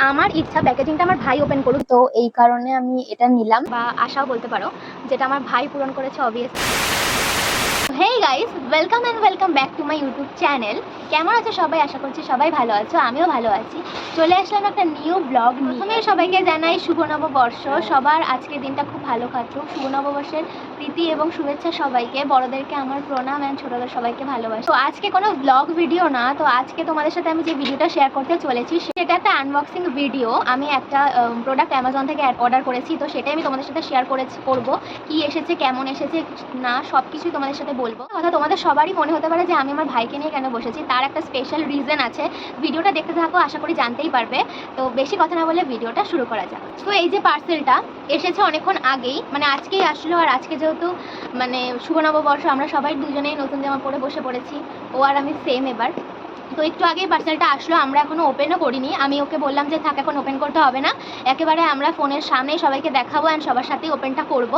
আমার ইচ্ছা প্যাকেজিংটা আমার ভাই ওপেন করুক। তো এই কারণে আমি এটা নিলাম। বা আশাও বলতে পারো, যেটা আমার ভাই পূরণ করেছে obvious hey guys welcome and welcome back to my YouTube channel কেমন আছো সবাই? আশা করছি সবাই ভালো আছো, আমিও ভালো আছি। চলে আসলাম একটা নিউ ব্লগ প্রথমে সবাইকে জানাই শুভ নববর্ষ। সবার আজকের দিনটা খুব ভালো কাটুক। শুভ নববর্ষের প্রীতি এবং শুভেচ্ছা সবাইকে, বড়দেরকে আমার প্রণাম অ্যান্ড ছোটদের সবাইকে ভালোবাসি। তো আজকে কোনো ব্লগ ভিডিও না, তো আজকে তোমাদের সাথে আমি যে ভিডিওটা শেয়ার করতে চলেছি, সেটা একটা আনবক্সিং ভিডিও আমি একটা প্রোডাক্ট অ্যামাজন থেকে অর্ডার করেছি, তো সেটাই আমি তোমাদের সাথে শেয়ার করেছি, করব। কি এসেছে, কেমন এসেছে, না সব কিছুই তোমাদের সাথে বলব। কথা তোমাদের সবারই মনে হতে পারে যে আমি আমার ভাইকে নিয়ে কেন বসেছি। তার একটা স্পেশাল রিজন আছে। ভিডিওটা দেখতে থাকো, আশা করি জানতেই পারবে। তো বেশি কথা না বলে ভিডিওটা শুরু করা যাক। তো এই যে পার্সেলটা এসেছে অনেকক্ষণ আগেই মানে আজকেই আসলো আর আজকে যেহেতু মানে শুভ নববর্ষ, আমরা সবাই দুজনেই নতুন জামা পরে বসে পড়েছি। ও আর আমি সেম এবার। তো একটু আগেই পার্সেলটা আসলো, আমরা এখনও ওপেনও করিনি। আমি ওকে বললাম যে, থাক, এখন ওপেন করতে হবে না। একেবারে আমরা ফোনের সামনেই সবাইকে দেখাবো অ্যান্ড সবার সাথেই ওপেনটা করব।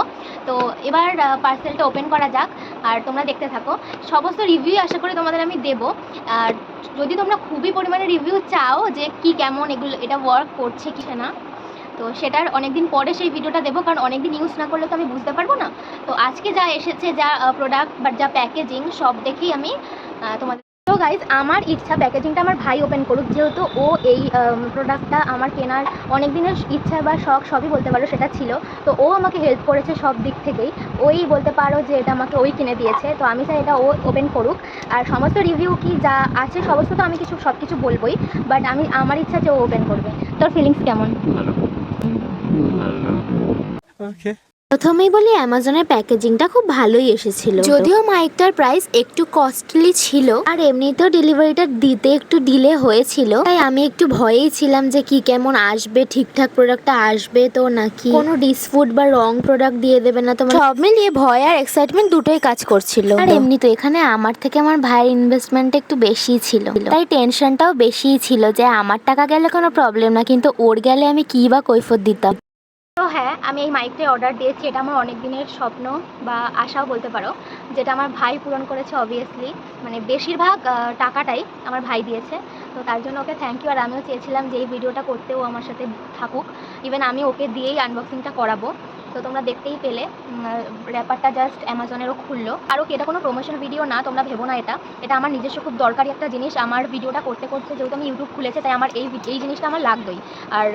তো এবার পার্সেলটা ওপেন করা যাক, আর তোমরা দেখতে থাকো। সমস্ত রিভিউ আশা করি তোমাদের আমি দেবো। আর যদি তোমরা খুবই পরিমাণে রিভিউ চাও যে, কি কেমন এগুলো, এটা ওয়ার্ক করছে কি না, তো সেটার অনেকদিন পরে সেই ভিডিওটা দেবো, কারণ অনেকদিন ইউজ না করলে তো আমি বুঝতে পারব না। তো আজকে যা এসেছে, যা প্রোডাক্ট বা যা প্যাকেজিং সব দেখেই আমি তোমাদের গাইজ আমার ইচ্ছা প্যাকেজিংটা আমার ভাই ওপেন করুক যেহেতু ও এই প্রোডাক্টটা আমার কেনার অনেক দিনের ইচ্ছা বা শখ সবই বলতে পারো সেটা ছিল। তো ও আমাকে হেল্প করেছে সব দিক থেকেই। ওই বলতে পারো যে এটা আমাকে ওই কিনে দিয়েছে। তো আমি চাই এটা ও ওপেন করুক। আর সমস্ত রিভিউ কি যা আছে সমস্ত তো আমি কিছু সব কিছু বলবোই। বাট আমি আমার ইচ্ছা যে ও ওপেন করবে। তোর ফিলিংস কেমন? ওকে প্রথমেই বলি অ্যামাজনের প্যাকেজিংটা খুব ভালোই এসেছিল। যদিও মাইকটার প্রাইস একটু কস্টলি ছিল আর এমনিতেও ডেলিভারিটা দিতে একটু ডিলে হয়েছিল তাই আমি একটু ভয়েই ছিলাম যে কি কেমন আসবে ঠিকঠাক প্রোডাক্টটা আসবে তো নাকি? কোনো ডিসফুড বা রং প্রোডাক্ট দিয়ে দেবে না তোমার সব মিলিয়ে ভয় আর এক্সাইটমেন্ট দুটোই কাজ করছিল। আর এমনি তো এখানে আমার থেকে আমার ভাইয়ের ইনভেস্টমেন্ট একটু বেশি ছিল। তাই টেনশনটাও বেশিই ছিল যে আমার টাকা গেলে কোনো প্রবলেম না কিন্তু ওর গেলে আমি কি বা কৈফত দিতাম? হ্যাঁ আমি এই মাইকটাই অর্ডার দিয়েছি। এটা আমার অনেক দিনের স্বপ্ন বা আশাও বলতে পারো, যেটা আমার ভাই পূরণ করেছে অবভিয়াসলি মানে বেশিরভাগ টাকাটাই আমার ভাই দিয়েছে। তো তার জন্য ওকে থ্যাংক ইউ আর আমিও চেয়েছিলাম যে এই ভিডিওটা করতে ও আমার সাথে থাকুক। ইভেন আমি ওকে দিয়েই আনবক্সিংটা করাবো। তো তোমরা দেখতেই পেলে র্যাপারটা জাস্ট অ্যামাজনেরও খুললো। আরও কি, এটা কোনো প্রমোশন ভিডিও না, তোমরা ভেবো না এটা। এটা আমার নিজস্ব খুব দরকারি একটা জিনিস, আমার ভিডিওটা করতে করতে যেহেতু আমি ইউটিউব খুলেছে, তাই আমার এই এই জিনিসটা আমার লাগতোই। আর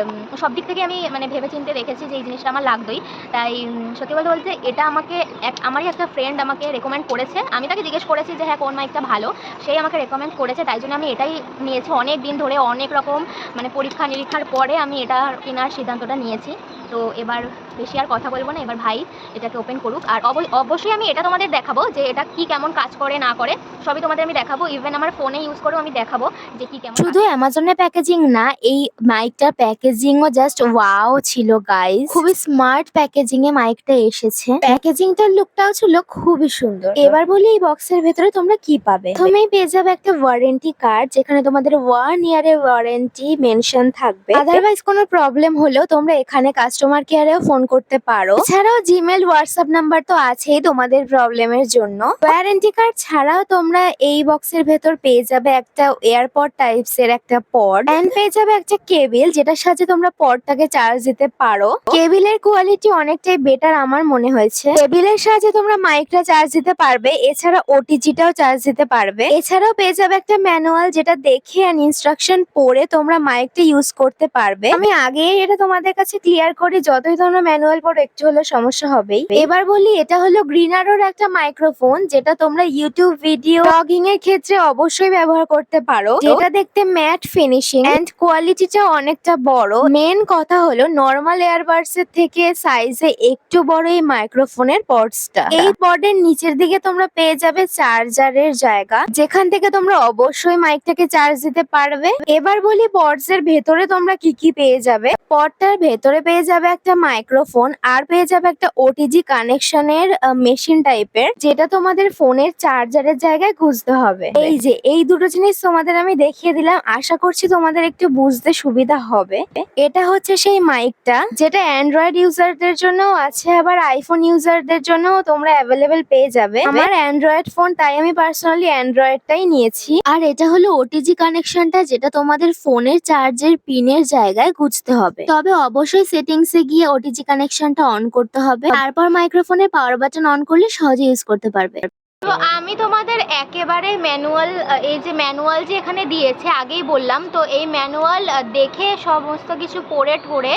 সব দিক থেকে আমি মানে ভেবে চিন্তে রেখেছি যে এই জিনিসটা আমার লাগতোই। তাই সত্যি বলতে বলতে এটা আমাকে এক আমারই একটা ফ্রেন্ড আমাকে রেকমেন্ড করেছে। আমি তাকে জিজ্ঞেস করেছি যে হ্যাঁ কোন মাইকটা ভালো? সেই আমাকে রেকমেন্ড করেছে, তাই জন্য আমি এটাই নিয়েছি। অনেক দিন ধরে অনেক রকম মানে পরীক্ষা নিরীক্ষার পরে আমি এটা কেনার সিদ্ধান্তটা নিয়েছি। তো এবার বেশি আর কথা বলব না, এবার ভাই এটাকে ওপেন করুক। আর অবৈ- অবশ্যই আমি এটা তোমাদের দেখাবো যে এটা কি কেমন কাজ করে, না করে। সবই তোমাদের আমি দেখাবো। ইভেন আমার ফোনে ইউজ করেও আমি দেখাবো যে কি কেমন শুধু অ্যামাজনের প্যাকেজিং না এই মাইকটার প্যাকেজিংও জাস্ট ওয়াও ছিল গাইস খুবই স্মার্ট প্যাকেজিং এ মাইকটা এসেছে। প্যাকেজিংটার লুকটাও ছিল খুবই সুন্দর। এবার বলি এই বক্সের ভেতরে তোমরা কি পাবে? তুমি পেয়ে যাবে একটা ওয়ারেন্টি কার্ড যেখানে তোমাদের ওয়ান ইয়ারের ওয়ারেন্টি মেনশন থাকবে। আদারওয়াইজ কোনো প্রবলেম হলেও তোমরা এখানে কাস্টমার কেয়ারেও ফোন করতে পারো। এছাড়াও জিমেল হোয়াটসঅ্যাপ নাম্বার তো আছেই তোমাদের প্রবলেমের জন্য। ওয়ারেন্টি কার্ড ছাড়াও তোমরা এই বক্সের ভেতর পেয়ে যাবে একটা এয়ারপড টাইপস এর একটা পড এন্ড পেয়ে যাবে একটা কেবিল যেটার সাহায্যে তোমরা পডটাকে চার্জ দিতে পারো। কেবিলের কোয়ালিটি অনেকটাই বেটার আমার মনে হয়েছে। কেবিলের সাহায্যে তোমরা মাইকটা চার্জ দিতে পারবে, এছাড়া ওটিজিটাও চার্জ দিতে পারবে। এছাড়াও পেয়ে যাবে একটা ম্যানুয়াল যেটা দেখে অ্যান্ড ইনস্ট্রাকশন পড়ে তোমরা মাইকটা ইউজ করতে পারবে। আমি আগে এটা তোমাদের কাছে ক্লিয়ার করি, যতই তোমরা ম্যানুয়াল পড়ো, একটু হলেও সমস্যা হবেই। এবার বলি, এটা হলো গ্রিনারোর একটা মাইক্রোফোন যেটা তোমরা ইউটিউব ভিডিও ব্লগিং এর ক্ষেত্রে অবশ্যই ব্যবহার করতে পারো। যেটা দেখতে ম্যাট ফিনিশিং এন্ড কোয়ালিটিটা অনেকটা বড়। মেন কথা হলো নর্মাল এয়ারবাডস এর থেকে সাইজে একটু বড় এই মাইক্রোফোনের পডসটা এই পডের নিচের দিকে তোমরা পেয়ে যাবে চার্জারের জায়গা। যেখান থেকে তোমরা অবশ্যই মাইকটাকে চার্জ দিতে পারবে। এবার বলি পডস এর ভেতরে তোমরা কি কি পেয়ে যাবে? পডটার ভেতরে পেয়ে যাবে একটা মাইক্রোফোন আর পেয়ে যাবে একটা ওটিজি কানেকশনের মেশিন টাইপের যেটা তোমাদের ফোনের চার্জারের জায়গায় জায়গায় গুজতে হবে। এই যে, এই দুটো জিনিস তোমাদের আমি দেখিয়ে দিলাম। আশা করছি তোমাদের একটু বুঝতে সুবিধা হবে। এটা হচ্ছে সেই মাইকটা, যেটা অ্যান্ড্রয়েড ইউজারদের জন্য আছে, আবার আইফোন ইউজারদের জন্য তোমরা অ্যাভেলেবেল পেয়ে যাবে। আমার অ্যান্ড্রয়েড ফোন তাই আমি পার্সোনালি অ্যান্ড্রয়েডটাই নিয়েছি। আর এটা হলো ওটিজি কানেকশনটা যেটা তোমাদের ফোনের চার্জের পিনের জায়গায় গুজতে হবে। তবে অবশ্যই সেটিংস এ গিয়ে ওটিজি কানেকশনটা অন করতে হবে। তারপর মাইক্রোফোনের পাওয়ার বাটন অন করলে সহজে ইউজ করতে পারবে। তো আমি তোমাদের একেবারে ম্যানুয়াল এই যে ম্যানুয়াল যে এখানে দিয়েছে আগেই বললাম তো এই ম্যানুয়াল দেখে সমস্ত কিছু পড়ে ঠোরে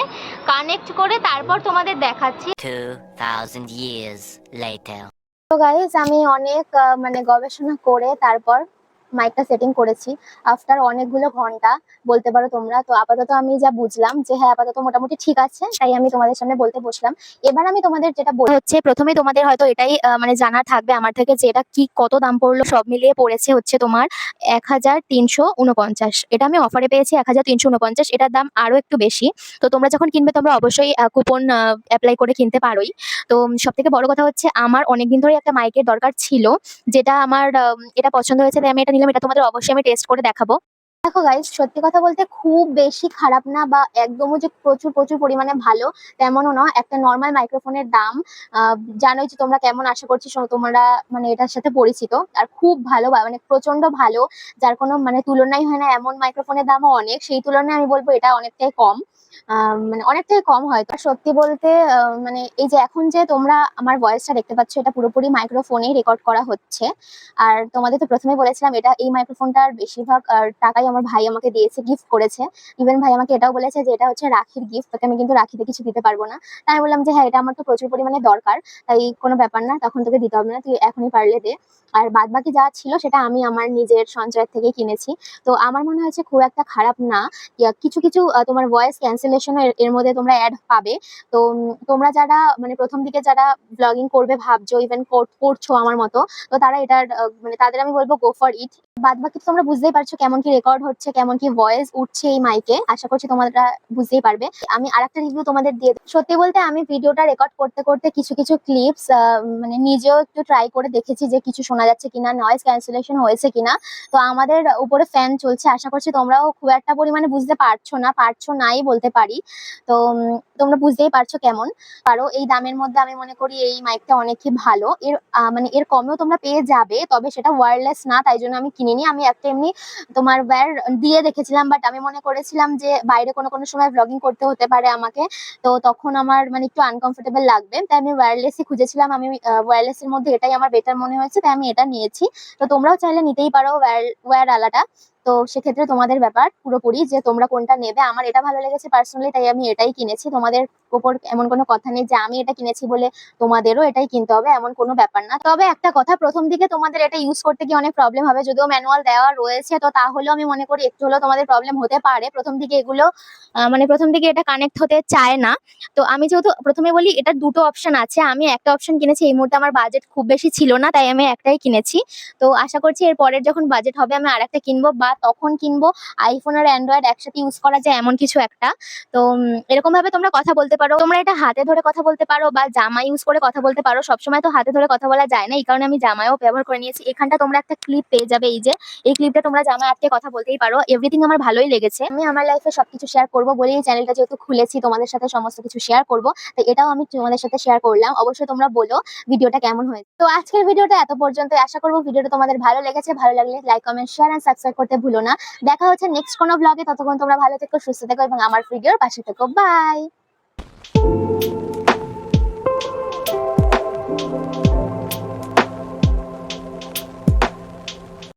কানেক্ট করে তারপর তোমাদের দেখাচ্ছি 2,000 years later. তো গাইজ আমি অনেক মানে গবেষণা করে তারপর মাইকটা সেটিং করেছি। আফটার অনেকগুলো ঘণ্টা, বলতে পারো তোমরা, তো আপাতত আমি যা বুঝলাম যে হ্যাঁ আপাতত মোটামুটি ঠিক আছে, তাই আমি তোমাদের সামনে বলতে বসলাম। এবার আমি তোমাদের যেটা বল হচ্ছে প্রথমে তোমাদের হয়তো এটাই মানে জানা থাকবে আমার থেকে যে এটা কি, কত দাম পড়ল, সব মিলিয়ে পড়েছে হচ্ছে তোমার এক হাজার তিনশো উনপঞ্চাশ এটা আমি অফারে পেয়েছি এক হাজার তিনশো উনপঞ্চাশ এটার দাম আরও একটু বেশি। তো তোমরা যখন কিনবে, তোমরা অবশ্যই কুপন অ্যাপ্লাই করে কিনতে পারোই। তো সব থেকে বড় কথা হচ্ছে, আমার অনেকদিন ধরে একটা মাইকের দরকার ছিল, যেটা আমার এটা পছন্দ হয়েছে, তাই আমি এটা নিলাম এটা তোমাদের অবশ্যই আমি টেস্ট করে দেখাবো। দেখো গাইজ সত্যি কথা বলতে খুব বেশি খারাপ না বা একদমই যে প্রচুর প্রচুর পরিমাণে ভালো তেমনও না একটা নর্মাল মাইক্রোফোনের দাম জানোই যে তোমরা কেমন আশা করছি তোমরা মানে এটার সাথে পরিচিত। আর খুব ভালো মানে প্রচণ্ড ভালো, যার কোনো মানে তুলনাই হয় না, এমন মাইক্রোফোনের দামও অনেক। সেই তুলনায় আমি বলব এটা অনেকটাই কম। মানে অনেকটাই কম হয়তো। সত্যি বলতে মানে এই যে এখন যে তোমরা আমার ভয়েসটা দেখতে পাচ্ছ, এটা পুরোপুরি মাইক্রোফোনেই রেকর্ড করা হচ্ছে। আর তোমাদের তো প্রথমে বলেছিলাম, এটা এই মাইক্রোফোনটার বেশিরভাগ টাকাই আমার ভাই আমাকে দিয়েছে গিফট করেছে। ইভেন ভাই আমাকে এটাও বলেছে যে, এটা হচ্ছে রাখির গিফট তোকে আমি কিন্তু রাখিতে কিছু দিতে পারব না। তাই আমি বললাম যে হ্যাঁ এটা আমার তো প্রচুর পরিমাণে দরকার, তাই কোনো ব্যাপার না, তখন তোকে দিতে হবে না, তুই এখনই পারলে দে। আর বাদ বাকি যা ছিল, সেটা আমি আমার নিজের সঞ্চয়ের থেকে কিনেছি। তো আমার মনে হয়েছে খুব একটা খারাপ না। কিছু কিছু তোমার ভয়েস ক্যান্সেলেশন এর মধ্যে তোমরা অ্যাড পাবে। তো তোমরা যারা মানে প্রথম দিকে যারা ব্লগিং করবে, ভাবছ ইভেন করছ আমার মতো, তো তারা এটার মানে তাদের আমি বলব গো ফর ইট বাদ বাকি তোমরা বুঝতেই পারছ কেমন কি রেকর্ড হচ্ছে, কেমন কি ভয়েস উঠছে এই মাইকে আশা করছি তোমরা বুঝতেই পারবে। আমি আরেকটা রিভিউ তোমাদের দিয়ে। সত্যি বলতে আমি ভিডিওটা রেকর্ড করতে করতে কিছু কিছু ক্লিপস মানে নিজেও একটু ট্রাই করে দেখেছি যে কিছু শোনা যাচ্ছে কিনা নয়েজ ক্যান্সেলেশন হয়েছে কিনা। তো আমাদের উপরে ফ্যান চলছে। আশা করছি তোমরাও খুব একটা পরিমাণে বুঝতে পারছ না, পারছ নাই বলতে পারি। তো তোমরা বুঝতেই পারছ কেমন। পারো এই দামের মধ্যে আমি মনে করি এই মাইকটা অনেকই ভালো। এর মানে এর কমেও তোমরা পেয়ে যাবে, তবে সেটা ওয়্যারলেস না, তাই জন্য আমি কিনিনি। আমি একটা এমনি তোমার ওয়্যার দিয়ে দেখেছিলাম বাট আমি মনে করেছিলাম যে বাইরে কোনো কোনো সময় ব্লগিং করতে হতে পারে আমাকে। তো তখন আমার মানে একটু আনকমফোর্টেবল লাগবে। তাই আমি ওয়্যারলেসই খুঁজেছিলাম। আমি ওয়্যারলেসের মধ্যে এটাই আমার বেটার মনে হয়েছে, তাই আমি এটা নিয়েছি। তো তোমরাও চাইলে নিতেই পারো ওয়্যার ওয়্যার আলাটা। তো সেক্ষেত্রে তোমাদের ব্যাপার পুরোপুরি যে তোমরা কোনটা নেবে, আমার এটা ভালো লেগেছে পার্সোনালি তাই আমি এটাই কিনেছি। তোমাদের উপর এমন কোনো কথা নেই যে আমি এটা কিনেছি বলে তোমাদেরও এটাই কিনতে হবে, এমন কোনো ব্যাপার না। তবে একটা কথা, প্রথম দিকে তোমাদের এটা ইউজ করতে গিয়ে অনেক প্রবলেম হবে। যদিও ম্যানুয়াল দেওয়া রয়েছে, তো তাহলেও আমি মনে করি একটু হলেও তোমাদের প্রবলেম হতে পারে। প্রথম দিকে এগুলো মানে প্রথম দিকে এটা কানেক্ট হতে চায় না। তো আমি যেহেতু প্রথমে বলি এটার দুটো অপশন আছে। আমি একটা অপশন কিনেছি, এই মুহূর্তে আমার বাজেট খুব বেশি ছিল না, তাই আমি একটাই কিনেছি। তো আশা করছি এর পরের যখন বাজেট হবে, আমি আর একটা কিনবো। বা তখন কিনবো আইফোন আর অ্যান্ড্রয়েড একসাথে ইউজ করা যায় এমন কিছু একটা। তো এরকম ভাবে তোমরা কথা বলতে পারো। তোমরা এটা হাতে ধরে কথা বলতে পারো বা জামা ইউজ করে কথা বলতে পারো। সবসময় তো হাতে ধরে কথা বলা যায় না। এই কারণে আমি জামায়ও ব্যবহার করে নিয়েছি। এখানটা তোমরা একটা ক্লিপ পেয়ে যাবে এই যে। এই ক্লিপটা তোমরা জামা আটকে কথা বলতেই পারো। এভরিথিং আমার ভালোই লেগেছে। আমি আমার লাইফে সবকিছু শেয়ার করব বলেই এই চ্যানেলটা যেহেতু খুলেছি, তোমাদের সাথে সমস্ত কিছু শেয়ার করব। তো এটাও আমি তোমাদের সাথে শেয়ার করলাম। অবশ্যই তোমরা বলো ভিডিওটা কেমন হয়েছে। তো আজকের ভিডিওটা এত পর্যন্ত আশা করব ভিডিওটা তোমাদের ভালো লেগেছে। ভালো লাগলে like comment share and subscribe করতে ভুলো না। দেখা হচ্ছে নেক্সট কোনো ব্লগে ততক্ষণ তোমরা ভালো থেকো, সুস্থ থেকো এবং আমার ভিডিওর পাশে থেকো। বাই